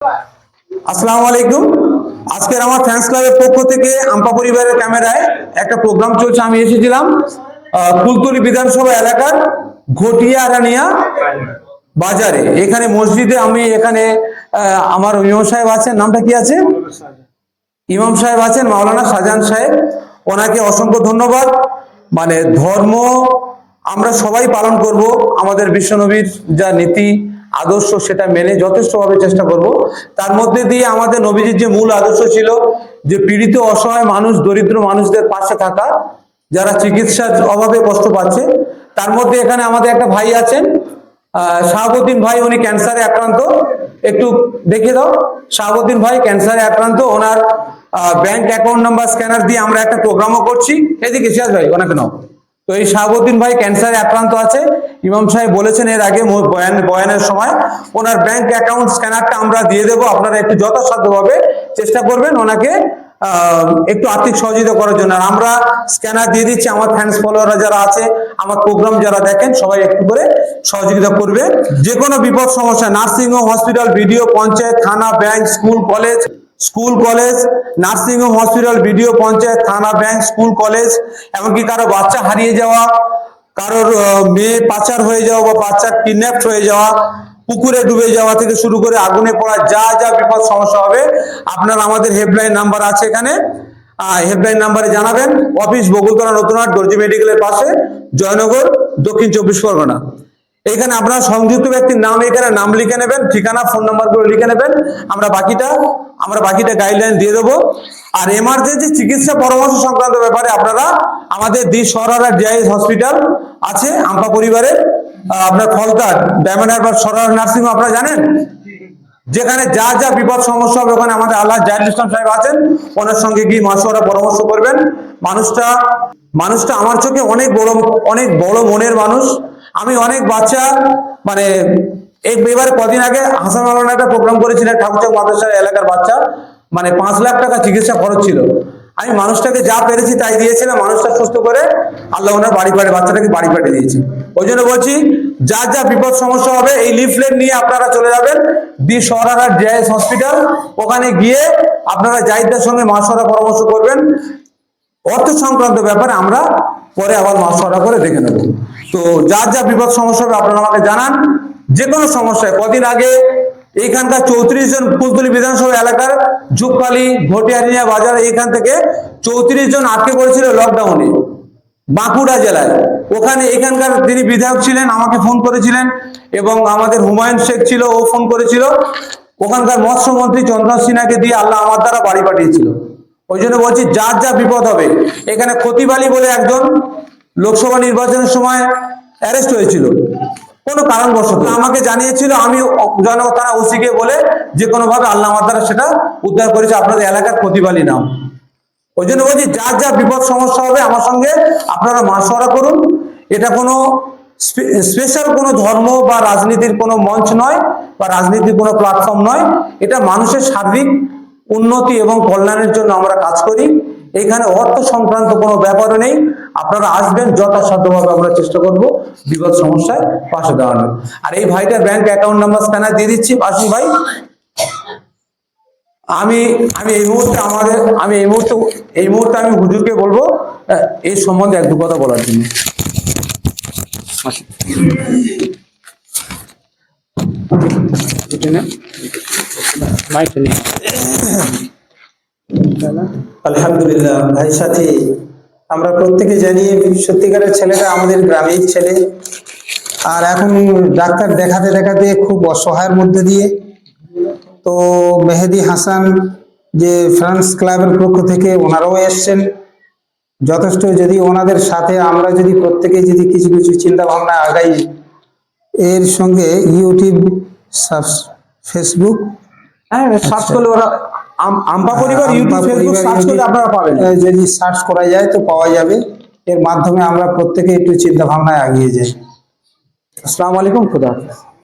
আসসালামু আলাইকুম। আজকের আমার ফ্যান্স ক্লাবের পক্ষ থেকে আম্পা পরিবারের ক্যামেরায় একটা প্রোগ্রাম চলছে। আমি এসেছিলাম কুলতলি বিধানসভা এলাকার ঘটিয়া রানিয়া বাজারে। এখানে মসজিদে আমি এখানে আমার ইমাম সাহেব আছেন। নামটা কি আছে? ইমাম সাহেব আছেন, মাওলানা শাহজাহান সাহেব। ওনাকে অসংখ্য ধন্যবাদ। মানে ধর্ম আমরা সবাই পালন করব। আমাদের বিশ্বনবীর যা নীতি আদর্শ সেটা মেনে যথেষ্টভাবে চেষ্টা করব। তার মধ্যে দিয়ে আমাদের নবীজির যে মূল আদর্শ ছিল যে পীড়িত, অসহায় মানুষ, দরিদ্র মানুষদের পাশে থাকা, যারা চিকিৎসার অভাবে কষ্ট পাচ্ছে। তার মধ্যে এখানে আমাদের একটা ভাই আছেন শাহাবুদ্দিন ভাই, উনি ক্যান্সারে আক্রান্ত। একটু দেখিয়ে দাও, শাহাবুদ্দিন ভাই ক্যান্সারে আক্রান্ত। ওনার ব্যাংক অ্যাকাউন্ট নাম্বার স্ক্যানার দিয়ে আমরা একটা প্রোগ্রামও করছি। এদিকে সিয়াজ ভাই, ওনাকে নাও। তো এই শাহাবুদ্দিন ভাই ক্যান্সারে আক্রান্ত আছে। ইমাম সাহেব বলেছেন এর আগে বয়ান বয়ানের সময় ওনার ব্যাংক অ্যাকাউন্ট স্ক্যানারটা আমরা দিয়ে দেবো, আপনারা একটু যথাসাধ্যভাবে চেষ্টা করবেন ওনাকে একটু আর্থিক সহযোগিতা করার জন্য। আর আমরা স্ক্যানার দিয়ে দিচ্ছি, আমার ফ্যান্স ফলোয়াররা যারা আছে, আমার প্রোগ্রাম যারা দেখেন, সবাই একটু করে সহযোগিতা করবে। যে কোনো বিপদ সমস্যা nursing home hospital BDO panchayat, থানা bank school college school, college, nursing home, hospital, BDO, panchayat, থানা, ব্যাংক, স্কুল, কলেজ, এমনকি কারও বাচ্চা হারিয়ে যাওয়া, কারোর মেয়ে পাচার হয়ে যাওয়া বা বাচ্চা কিডন্যাপ হয়ে যাওয়া, পুকুরে ডুবে যাওয়া থেকে শুরু করে আগুনে পড়া যা যা বিপদ সমস্যা হবে, আপনার আমাদের হেল্পলাইন নাম্বার আছে এখানে। হেল্পলাইন নাম্বারে জানাবেন। অফিস বকুলতলা, নতুনহাট, দর্জি মেডিকেলের পাশে, জয়নগর, দক্ষিণ চব্বিশ পরগনা। এখানে আপনার সংযুক্ত ব্যক্তির নাম এখানে নাম লিখে নেবেন, ঠিকানা, ফোন নাম্বারগুলো লিখে নেবেন। আমরা বাকিটা আমরা বাকিটা গাইডলাইন দিয়ে দেবো। আর এমার্জেন্সি চিকিৎসা পরামর্শ সংক্রান্ত ব্যাপারে আপনারা আমাদের দি সরারা ডিআইএস হসপিটাল আছে, আমপা পরিবারের আপনার ফলতার, ডায়মন্ড হারবার সরার নার্সিং আপনারা জানেন? যেখানে যা যা বিপদ সমস্যা হবে ওখানে আমাদের আল্লাহ জাহির ইসলাম সাহেব আছেন, ওনার সঙ্গে গিয়ে মাসোয়ারা পরামর্শ করবেন। মানুষটা মানুষটা আমার চোখে অনেক বড় অনেক বড় মনের মানুষ। আমি অনেক বাচ্চা মানে এই এবারে কদিন আগে হাসান মালানা একটা প্রোগ্রাম করেছিলেন ঠাকুরচক মাদ্রাসার এলাকার বাচ্চা। মানে পাঁচ লাখ টাকা চিকিৎসা খরচ ছিল। আমি মানুষটাকে যা পেরেছি তাই দিয়েছিলাম, মানুষটা সুস্থ করে আল্লাহ ওনার বাড়ি পাঠিয়ে, বাচ্চাটাকে বাড়ি পাঠিয়ে দিয়েছি। ওই জন্য বলছি, যা যা বিপদ সমস্যা হবে, এই লিফলেট নিয়ে আপনারা চলে যাবেন। বি সরার জেএস হসপিটাল ওখানে গিয়ে আপনারা জাহিদদের সঙ্গে মাসরা পরামর্শ করবেন। অর্থ সংক্রান্ত ব্যাপারে আমরা পরে আবার মাসরা করে দেখে নেব। তো যার যা বিপদ সমস্যা হবে আপনারা আমাকে জানান। যে কোনো সমস্যায়। কদিন আগে এইখানকার চৌত্রিশ জন ফুলতলি বিধানসভা এলাকার ঝুপকালি ভটিয়ারিয়া বাজার এইখান থেকে চৌত্রিশ জন আটকে পড়েছিল লকডাউনে বাঁকুড়া জেলায়। ওখানে এখানকার তিনি বিধায়ক ছিলেন, আমাকে ফোন করেছিলেন এবং আমাদের হুমায়ুন শেখ ছিল, ও ফোন করেছিল। ওখানকার মৎস্যমন্ত্রী চন্দ্রন সিনহাকে দিয়ে আল্লাহ আমার দ্বারা বাড়ি পাঠিয়েছিল। ওই জন্য বলছি, যার যা বিপদ হবে, এখানে ক্ষতিবালি বলে একজন লোকসভা নির্বাচনের সময় অ্যারেস্ট হয়েছিল। কোনো কারণবশত। আমাকে জানিয়েছিল আমি জনক থানা ওসিকে বলে যে কোনোভাবে আল্লাহ আমার দ্বারা সেটা উদ্ধার করেছে। আপনাদের এলাকার ক্ষতিবালি নাম। ওই জন্য বলছি যার যা বিপদ সমস্যা হবে আমার সঙ্গে আপনারা মাসোয়ারা করুন। এটা কোনো স্পেশাল কোনো ধর্ম বা রাজনীতির কোনো মঞ্চ নয় বা রাজনীতির কোনো প্ল্যাটফর্ম নয়। এটা মানুষের সার্বিক উন্নতি এবং কল্যাণের জন্য আমরা কাজ করি। এখানে অর্থ সংক্রান্ত কোনো ব্যাপারও নেই। আপনারা আসবেন যথাসাধ্যভাবে আমরা চেষ্টা করব বিপদ সমস্যায় পাশে দাঁড়ানোর। আর এই ভাইটার ব্যাংক অ্যাকাউন্ট নাম্বার স্ক্যানার দিয়ে দিচ্ছি আসুন ভাই। আমি আমি এই মুহূর্তে আমাদের আমি এই মুহূর্তে এই মুহূর্তে আমি হুজুরকে বলব এই সম্বন্ধে এক দু কথা বলার জন্য। আলহামদুলিল্লাহ ভাই সাথী। আমরা প্রত্যেকে জানি সত্যিকারের ছেলেটা আমাদের গ্রামের ছেলে। আর এখন ডাক্তার দেখাতে দেখাতে খুব অসহায়ের মধ্যে দিয়ে তো মেহেদি হাসান যে ফ্রান্স ক্লাবের পক্ষ থেকে ওনারাও এসছেন। যথেষ্ট যদি ওনাদের সাথে আমরা যদি প্রত্যেকে যদি কিছু কিছু চিন্তা ভাবনা আগাই এর সঙ্গে ইউটিউব ফেসবুক হ্যাঁ সার্চ করলে ওরা আম্পা পরিবার ইউটিউব ফেসবুক সার্চ করে আপনারা পাবেন। যদি সার্চ করা যায় তো পাওয়া যাবে। এর মাধ্যমে আমরা প্রত্যেকে একটু চিন্তা ভাবনায় এগিয়ে যাই। আসসালামু আলাইকুম খুদা হাফেজ।